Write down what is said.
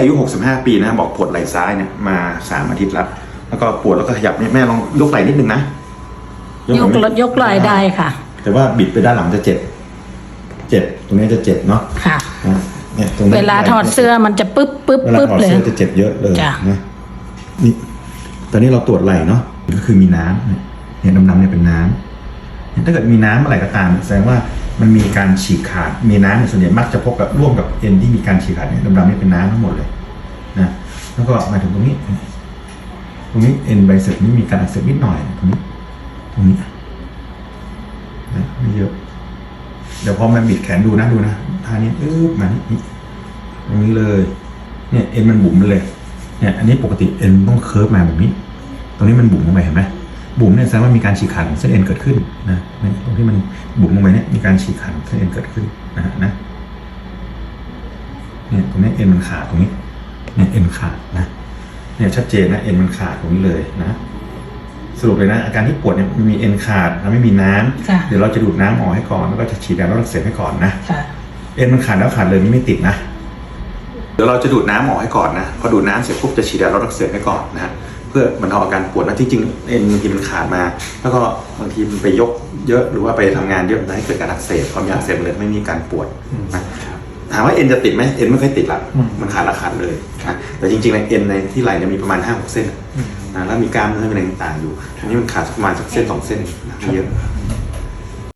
อายุ 65 ปีนะบอกปวดไหล่ซ้ายเนี่ยมาสามอาทิตย์แล้วแล้วก็ปวดแล้วก็ขยับเนี่ยแม่ลองยกไหล่นิดนึงนะยกไหรถยกลอยได้ค่ะ แต่ว่าบิดไปด้านหลังจะเจ็บเจ็บตรงนี้จะเจ็บเนาะค่ะนะเนี่ยตรงนี้เวลาถอดเสื้อมันจะปึ๊บปึ๊บเวลาปึ๊บถอดเลยเสื้อจะเจ็บเยอะเลยจ้ะนะนี่ตอนนี้เราตรวจไหล่เนาะก็คือมีน้ำเนี่ยเนี่ยดำๆเนี่ยเป็นน้ำเนี่ยถ้าเกิดมีน้ำอะไรก็ตามแสดงว่า มันมีการฉีกขาด มีน้ำเนี่ยส่วนใหญ่มักจะพบกับร่วมกับเอ็นที่มีการฉีกขาดเนี่ยดำๆนี่เป็นน้ำทั้งหมดเลยนะแล้วก็มาถึงตรงนี้ ตรงนี้เอ็นไบเซปนี่มีการอักเสบนิดหน่อยตรงนี้ ตรงนี้นะไม่เยอะ เดี๋ยวพอมาบิดแขนดูนะดูนะท่านี้อึ๊บมานี่ตรงนี้เลย เนี่ยเอ็นมันบุ๋มเลย เนี่ย อันนี้ปกติเอ็นต้องเคิร์ฟมาแบบนี้ ตรงนี้มันบุ๋มลงไปเห็นไหมบุ๋มเนี่ยแสดงว่ามีการฉีกขาดของเส้นเอ็นเกิดขึ้นนะนี่ ที่มันบุ๋มลงไปเนี่ยมีการฉีกขาดของเส้นเอ็นเกิดขึ้นนะฮะนะเนี่ยตรงนี้เอ็นมันขาดตรงนี้เนี่ยเอ็นขาดนะเนี่ยชัดเจนนะเอ็นมันขาดตรงนี้เลยนะสรุปเลยนะอาการที่ปวดเนี่ยมันมีเอ็นขาดแล้วไม่มีน้ำค่ะเดี๋ยวเราจะดูดน้ำออกให้ก่อนแล้วก็จะฉีดยาลดอักเสบให้ก่อนนะค่ะเอ็นมันขาดแล้วขาดเลยนี่ไม่ติดนะเดี๋ยวเราจะดูดน้ำออกให้ก่อนนะพอดูดน้ำเสร็จปุ๊บจะฉีดยาลดอักเสบให้ก่อนนะฮะ เพื่อบรรเทาอาการปวดนะที่จริงเอ็นบางทีมันขาดมา แล้วก็บางทีมันไปยกเยอะหรือว่าไปทำงานเยอะนะให้เกิดการอักเสบความอยากอักเสบเลยไม่มีการปวดนะถามว่าเอ็นจะติดไหมเอ็นไม่ค่อยติดละมันขาดละขาดเลยนะแต่จริงๆในเอ็นในที่ไหล่เนี่ยมีประมาณห้าหกเส้นนะแล้วมีกล้ามเนื้อมีอะไรต่างๆอยู่อันนี้มันขาดสักประมาณสักเส้นสองเส้นนะไม่เยอะ